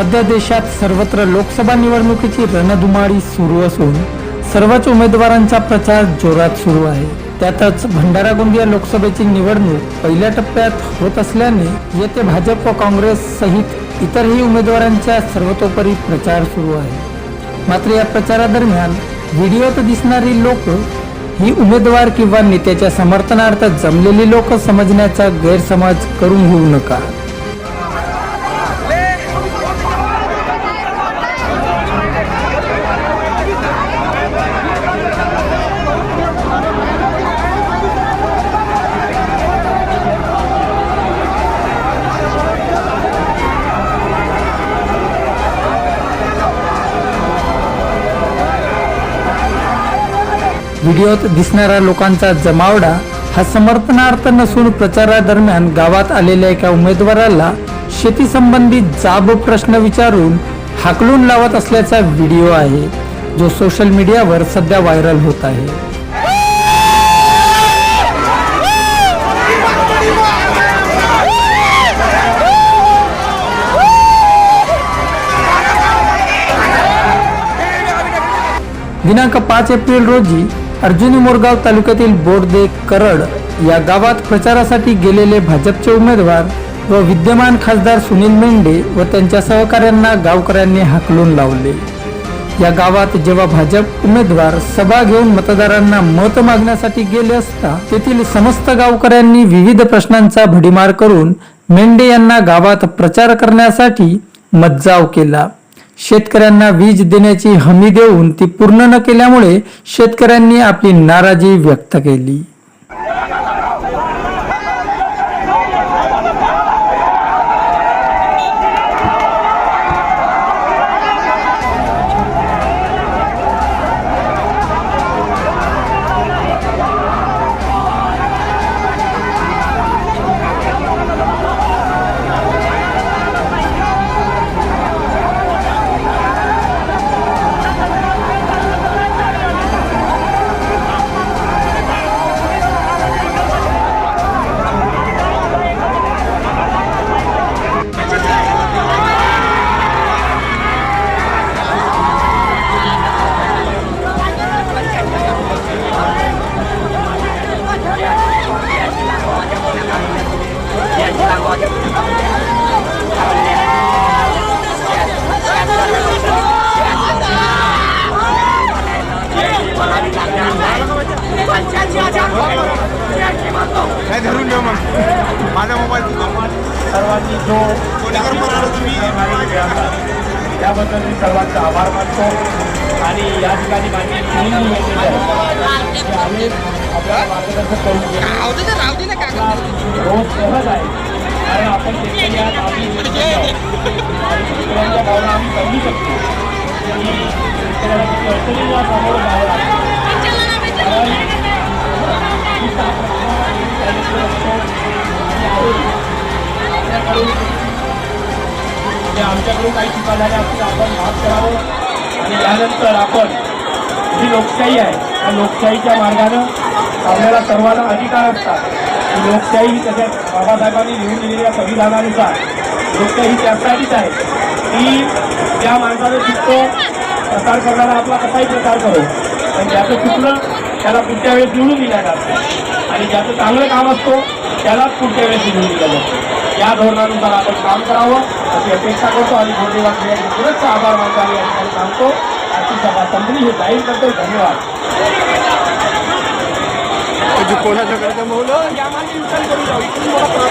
सध्या देशात सर्वत्र लोकसभा निवडणुकीची रणधुमाळी सुरू असून सर्वच उमेदवारांचा प्रचार जोरात सुरू आहे. त्यातच भंडारा गोंदिया लोकसभेची निवडणूक पहिल्या टप्प्यात होत असल्याने येथे भाजप व काँग्रेस सहित इतरही उमेदवारांचा सर्वतोपरी प्रचार सुरू आहे. मात्र या प्रचारादरम्यान व्हिडिओत दिसणारी लोक ही उमेदवार किंवा नेत्याच्या समर्थनार्थ जमलेली लोक समजण्याचा गैरसमज करून घेऊ नका. व्हिडिओत दिसणाऱ्या लोकांचा जमावडा हा समर्थनार्थ नसून प्रचारादरम्यान गावात आलेल्या एका उमेदवाराला शेती संबंधित जाब प्रश्न विचारून हाकलून लावत असल्याचा व्हिडिओ आहे. जो सोशल मीडियावर सध्या व्हायरल होत आहे. दिनांक पाच एप्रिल रोजी अर्जुनी मोरगाव तालुक्यातील बोर्दे करड या गावात प्रचारासाठी गेलेले भाजपचे उमेदवार व विद्यमान खासदार सुनील मेंढे व त्यांच्या सहकाऱ्यांना गावकऱ्यांनी हाकलून लावले. या गावात जेव्हा भाजप उमेदवार सभा घेऊन मतदारांना मत मागण्यासाठी गेले असता तेथील समस्त गावकऱ्यांनी विविध प्रश्नांचा भडीमार करून मेंढे यांना गावात प्रचार करण्यासाठी मज्जाव केला. शेतकऱ्यांना वीज देण्याची हमी देऊन ती पूर्ण न केल्यामुळे शेतकऱ्यांनी आपली नाराजी व्यक्त केली. काय धरून ठेव मग. माझा मोबाईल सर्वांनी जो त्याबद्दल मी सर्वांचे आभार मानतो. आणि या ठिकाणी ते आले आपल्याला मार्गदर्शन करून रोज सहज आहे. कारण आपण शेतकरी आहात, आम्ही भावना आम्ही समजू शकतो. शेतकऱ्याला किती अडचणीला सामोरं जावं लागतं. आमच्याकडून काही चुका झाल्या असतील आपण माफ करावं. आणि त्यानंतर आपण जी लोकशाही आहे त्या लोकशाहीच्या मार्गानं आपल्याला सर्वांना अधिकार असतात. ही लोकशाही तसेच बाबासाहेबांनी लिहून दिलेल्या संविधानानुसार लोकशाही त्यासाठीच आहे की ज्या माणसानं चुकतो प्रसार करणारा आपला कसाही प्रसार करो. पण त्याचं चुकलं त्याला पुढच्या वेळेस निवडून दिल्या जातं. आणि ज्याचं चांगलं काम असतो त्यालाच पुढच्या वेळेस निवडून दिलं जातं. या धोरणानुसार आपण काम करावं अशी अपेक्षा करतो आणि गोडेवा क्रियाचे पुरेसा आभार मानतो आणि या ठिकाणी सांगतो. आजची सभा संपली. हे जाहीर करतो धन्यवाद. कोणाचं करतं मौलं यामागे विचार करू जाऊ इथून मला त्रास